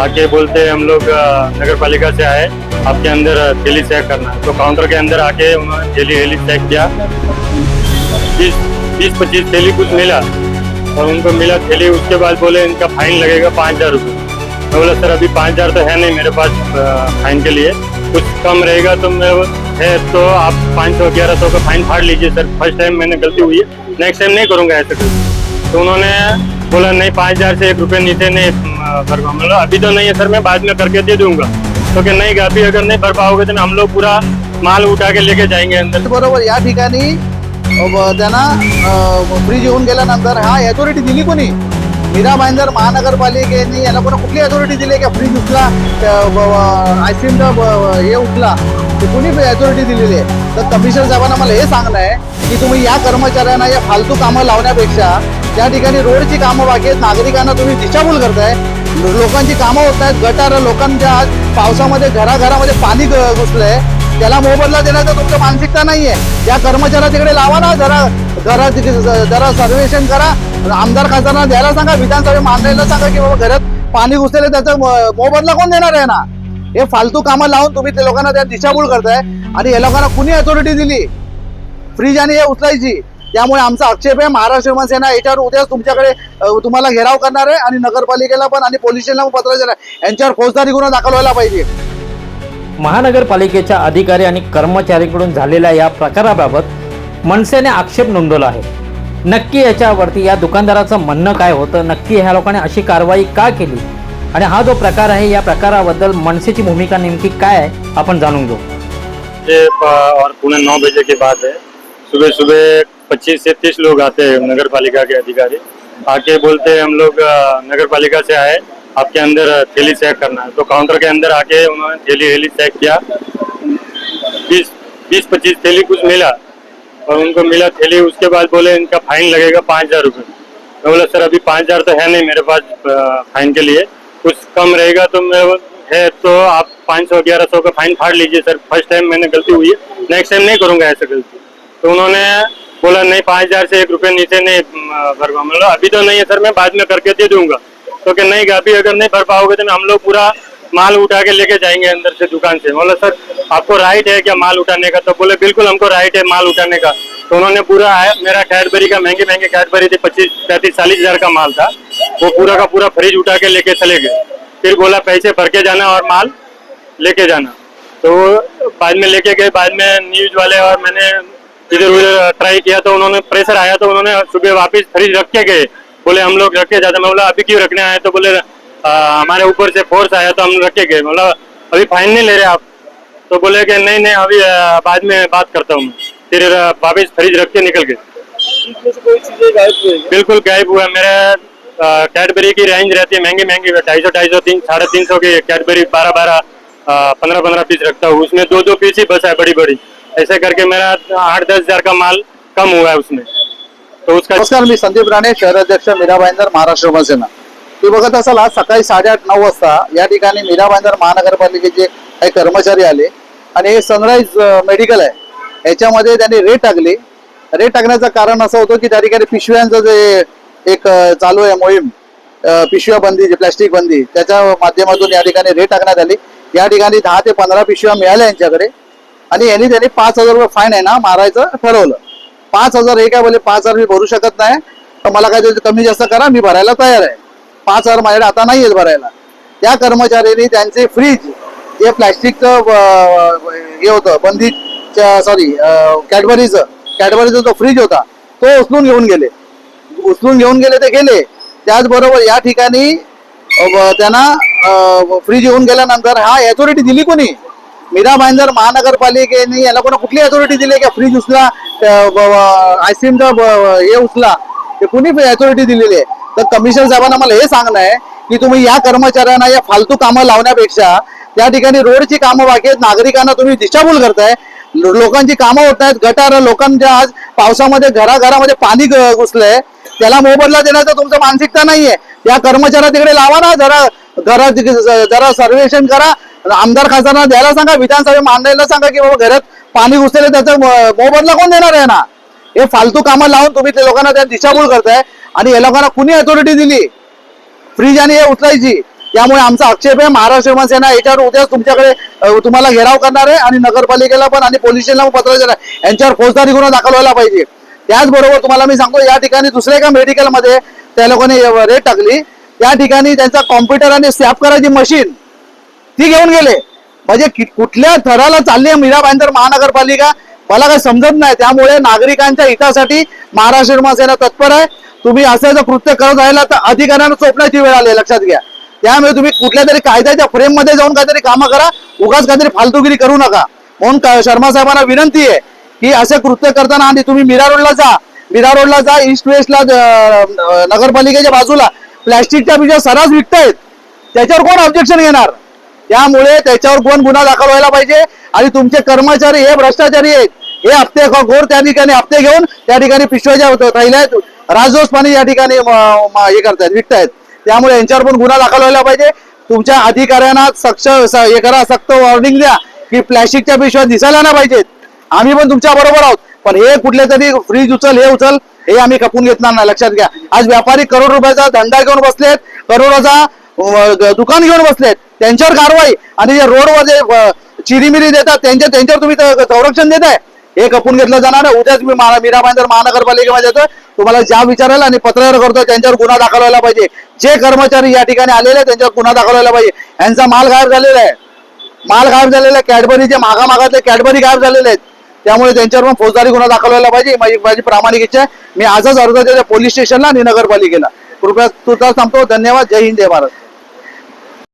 आके बोलते हम लोग नगर पालिका से आए, आपके अंदर थैली चेक करना तो काउंटर के अंदर आके उन्होंने थैली थैली चेक किया। बीस बीस, पच्चीस थैली कुछ मिला और उनको मिला थैली। उसके बाद बोले, इनका फाइन लगेगा पाँच हज़ार रुपये। मैं बोला, सर, अभी पाँच हज़ार तो है नहीं मेरे पास फाइन के लिए। कुछ कम रहेगा तो मैं है तो आप पाँच सौ, ग्यारह सौ का फाइन फाड़ लीजिए, सर। फ़र्स्ट टाइम मैंने गलती हुई है नेक्स्ट टाइम नहीं करूँगा ऐसे कुछ। तो उन्होंने बोला, नहीं, पाँच हज़ार से एक रुपये नीचे नहीं भर पाऊंगा मतलब अभी तो नहीं है सर मैं बाद में करके दे दूंगा। तो कि नहीं अभी अगर नहीं भर पाओगे तो हम लोग पूरा माल उठा के लेके जाएंगे अंदर। बरोबर या ठिकाणी त्यांना फ्रीज येऊन गेल्यानंतर हा अथॉरिटी दिली कोणी? मीरा भाईंदर महानगरपालिकेने याला कोणा कुठली अथॉरिटी दिली का फ्रीज उचला आईस्क्रीमचा हे उचला ते कोणी अथॉरिटी दिलेली आहे? तर कमिशनर साहेबांना मला हे सांगणं आहे की तुम्ही या कर्मचाऱ्यांना या फालतू कामं लावण्यापेक्षा त्या ठिकाणी रोडची कामं बाकी आहेत नागरिकांना तुम्ही दिशाभूल करताय. लोकांची कामं होत आहेत गटार लोकांच्या आज पावसामध्ये घराघरामध्ये पाणी घुसलंय. त्याला मोबदला देण्याचं तुमचं मानसिकता नाहीये. या कर्मचाऱ्या तिकडे लावा ना जरा जरा जरा सर्वेक्षण करा. आमदार खासदारांना द्यायला सांगा विधानसभा मांडायला सांगा की बाबा घरात पाणी घुसलेलं त्याचा मोबदला कोण देणार आहे ना? हे फालतू कामं लावून तुम्ही ते लोकांना त्या दिशाभूल करताय. आणि या लोकांना कुणी अथॉरिटी दिली? फ्रीज आणि हे उचलायची. त्यामुळे आमचा आक्षेप आहे महाराष्ट्र शिवसेना याच्यावर उद्या तुमच्याकडे तुम्हाला घेराव करणार आहे आणि नगरपालिकेला पण आणि पोलीस स्टेशनला पण पत्र देणार आहे. यांच्यावर फौजदारी गुन्हा दाखल व्हायला पाहिजे. महानगरपालिकेच्या अधिकारी आणि कर्मचाऱ्यांकडून झालेल्या या प्रकाराबाबत मनसेने आक्षेप नोंदवला आहे. नक्की याच्यावरती या दुकानदाराचं म्हणणं काय होतं? नक्की ह्या लोकांनी अशी कारवाई का केली? आणि हा जो प्रकार आहे या प्रकाराबद्दल मनसेची भूमिका नेमकी काय आहे आपण जाणून घेऊ. पुणे नौ बजे के बाद है सुबह सुबह पच्चीस से तीस लोग आते हैं नगर पालिका के अधिकारी। आके बोलते हैं, हम लोग नगर पालिका से आए, आपके अंदर थैली चेक करना है। तो काउंटर के अंदर आके उन्होंने थैली थैली चेक किया। बीस बीस पच्चीस थैली कुछ मिला और उनको मिला थैली। उसके बाद बोले, इनका फाइन लगेगा पाँच हज़ार रुपये मैं बोला, सर, अभी पाँच हज़ार तो है नहीं मेरे पास फाइन के लिए। कुछ कम रहेगा तो मैं है तो आप पाँच सौ, ग्यारह सौ का फाइन फाड़ लीजिए, सर। फ़र्स्ट टाइम मैंने गलती हुई है। नेक्स्ट टाइम नहीं करूँगा ऐसा गलती। तो उन्होंने बोला नहीं पाँच हज़ार से एक रुपये नीचे नहीं अ, भर पाऊँगा अभी तो नहीं है सर मैं बाद में करके दे दूँगा। तो कि नहीं अभी अगर नहीं भर पाओगे तो हम लोग पूरा माल उठा के लेके जाएँगे अंदर से दुकान से। बोला सर आपको राइट है क्या माल उठाने का? तो बोले बिल्कुल हमको राइट है माल उठाने का। तो उन्होंने पूरा मेरा कैडबरी का महँगे महँगे कैडबरी थी पच्चीस पैंतीस चालीस हज़ार का माल था। वो पूरा का पूरा फ्रिज उठा के लेके चले गए। फिर बोला पैसे भर के जाना और माल लेके जाना। तो बाद में लेके गए बाद में न्यूज़ वाले और मैंने इधर उधर ट्राई किया तो उन्होंने प्रेशर आया तो उन्होंने सुबह वापस फ्रिज रख के गए। बोले, हम लोग रखे जाते मैं बोला, अभी क्यों रखने आए? तो बोले हमारे ऊपर से फोर्स आया तो हम रख गए। बोला, अभी फाइन नहीं ले रहे आप। तो बोले कि, नहीं नहीं, अभी बाद में बात करता हूँ। फिर वापिस वापस फ्रिज रख के निकल गए। बिल्कुल गायब हुआ। मेरे कैडबरी की रेंज रहती है महँगी महँगी। ढाई सौ ढाई सौ, तीन, साढ़े तीन सौ की कैडबरी बारह बारह पंद्रह पंद्रह पीस रखता हूँ। उसमें दो दो पीस ही बस है बड़ी बड़ी ऐसे करके मेरा आठ दस हजार का माल कम हुआ है उसमें। तो उसका नमस्कार मी संदीप राणे शहराध्यक्ष मीरा भाईंदर महाराष्ट्र शिवसेना तुम्ही बघत असाल आज सकाळी साडेआठ नऊ वाजता या ठिकाणी मीरा भाईंदर महानगरपालिकेचे काही कर्मचारी आले आणि हे सनराईज मेडिकल आहे. याच्यामध्ये त्यांनी रेट टाकली. रेट टाकण्याचं कारण असं होतं की त्या ठिकाणी पिशव्यांचं जे एक चालू आहे मोहीम पिशव्या बंदी जे प्लॅस्टिक बंदी त्याच्या माध्यमातून या ठिकाणी रेट टाकण्यात आली. या ठिकाणी दहा ते पंधरा पिशव्या मिळाल्या यांच्याकडे. आणि यांनी त्याने पाच हजार रुपये फाईन आहे ना मारायचं ठरवलं. पाच हजार हे काय बोले पाच हजार मी भरू शकत नाही. तर मला काय कमी जास्त करा मी भरायला तयार आहे. पाच हजार माझ्याकडे आता नाही आहेत भरायला. त्या कर्मचाऱ्यांनी त्यांचे फ्रीज जे प्लॅस्टिकचं हे होतं बंदीच्या सॉरी कॅडबरीचं कॅडबरीचा जो फ्रीज होता तो उचलून घेऊन गेले. उचलून घेऊन गेले ते गेले. त्याचबरोबर या ठिकाणी त्यांना फ्रीज येऊन गेल्यानंतर हा अथॉरिटी दिली कोणी? मीरा भाईंदर महानगरपालिकेने याला कोणा कुठली अथॉरिटी दिली आहे का फ्रीज उचला आईस्क्रीमचा हे उचला ते कुणी अथॉरिटी दिलेली आहे? तर कमिशनर साहेबांना मला हे सांगणं आहे की तुम्ही या कर्मचाऱ्यांना या फालतू कामं लावण्यापेक्षा त्या ठिकाणी रोडची कामं बाकी आहेत नागरिकांना तुम्ही दिशाभूल करताय. लोकांची कामं होत आहेत गटार लोकांच्या आज पावसामध्ये घराघरामध्ये पाणी ग- घुसलंय. त्याला मोबदला देण्याचं तुमचं मानसिकता नाहीये. या कर्मचाऱ्या तिकडे लावा ना जरा घरा जरा सर्वेक्षण करा. आमदार खासदारांना द्यायला सांगा विधानसभा मांडायला सांगा की बाबा घरात पाणी घुसलेलं त्याचा मोबदला कोण देणार आहे ना? हे फालतू कामं लावून तुम्ही त्या लोकांना त्या दिशाभूल करताय आणि या लोकांना कुणी अथॉरिटी दिली? फ्रीज आणि हे उचलायची. त्यामुळे आमचा आक्षेप आहे महाराष्ट्र शिवसेना याच्यावर उद्या तुमच्याकडे तुम्हाला घेराव करणार आहे आणि नगरपालिकेला पण आणि पोलीस स्टेशनला पण पत्र देणार यांच्यावर फौजदारी गुन्हा दाखल व्हायला पाहिजे. त्याचबरोबर तुम्हाला मी सांगतो या ठिकाणी दुसऱ्या एका मेडिकलमध्ये त्या लोकांनी रेट टाकली. त्या ठिकाणी त्यांचा कॉम्प्युटर आणि स्वॅप करायची मशीन ती घेऊन गेले. म्हणजे कुठल्या थराला चालली आहे मीरा भाईंदर महानगरपालिका? मला काही समजत नाही. त्यामुळे नागरिकांच्या हितासाठी महाराष्ट्र शिवसेना तत्पर आहे. तुम्ही असं जर कृत्य करत राहिला तर अधिकाऱ्यांना चोपण्याची वेळ आली लक्षात घ्या. त्यामुळे तुम्ही कुठल्या तरी कायद्याच्या फ्रेममध्ये जाऊन काहीतरी कामं करा. उगाच काहीतरी फालतूगिरी करू नका. म्हणून शर्मा साहेबांना विनंती आहे की असे कृत्य करताना आणि तुम्ही मीरा रोडला जा. मीरा रोडला जा ईस्ट वेस्टला नगरपालिकेच्या बाजूला. प्लॅस्टिकच्या पिशव्या सर्रास विकतायत. त्याच्यावर कोण ऑब्जेक्शन घेणार? त्यामुळे त्याच्यावर कोण गुन्हा दाखल व्हायला पाहिजे. आणि तुमचे कर्मचारी हे भ्रष्टाचारी आहेत. हे हप्ते घोर त्या ठिकाणी हप्ते घेऊन त्या ठिकाणी पिशव्याच्या थैल्या राजदोषपणे या ठिकाणी हे करतायत विकतायत. त्यामुळे यांच्यावर पण गुन्हा दाखल व्हायला पाहिजे. तुमच्या अधिकाऱ्यांना सक्ष हे करा सक्त वॉर्निंग द्या की प्लॅस्टिकच्या पिशव्या दिसायला नाही पाहिजेत. आम्ही पण तुमच्या बरोबर आहोत. पण हे कुठले तरी फ्रीज उचल हे उचल हे आम्ही खपून घेतणार नाही. लक्षात घ्या. आज व्यापारी करोड रुपयाचा धंदा घेऊन बसलेत करोडाचा दुकान घेऊन बसलेत. त्यांच्यावर कारवाई आणि जे रोडवर जे चिरीमिरी देतात त्यांच्या त्यांच्यावर तुम्ही त- संरक्षण देताय. हे खपून घेतलं जाणार आहे. उद्याच मी मा- मीरा भाईंदर महानगरपालिकेमध्ये येतो तुम्हाला ज्या विचारायला आणि पत्रकार करतो त्यांच्यावर गुन्हा दाखल व्हायला पाहिजे. जे कर्मचारी या ठिकाणी आलेले आहेत, त्यांच्यावर गुन्हा दाखल व्हायला पाहिजे. यांचा माल गायब झालेला आहे. माल गायब झालेला आहे. कॅडबरीचे मागा मागातले कॅडबरी गायब झालेले आहेत. त्यामुळे त्यांच्यावर पण फौजदारी गुन्हा दाखल व्हायला पाहिजे. माझी माझी प्रामाणिक इच्छा आहे. मी आजच अर्ज देतो पोलीस स्टेशनला आणि नगरपालिकेला. कृपया तुझा संपतो धन्यवाद. जय हिंद जय भारत.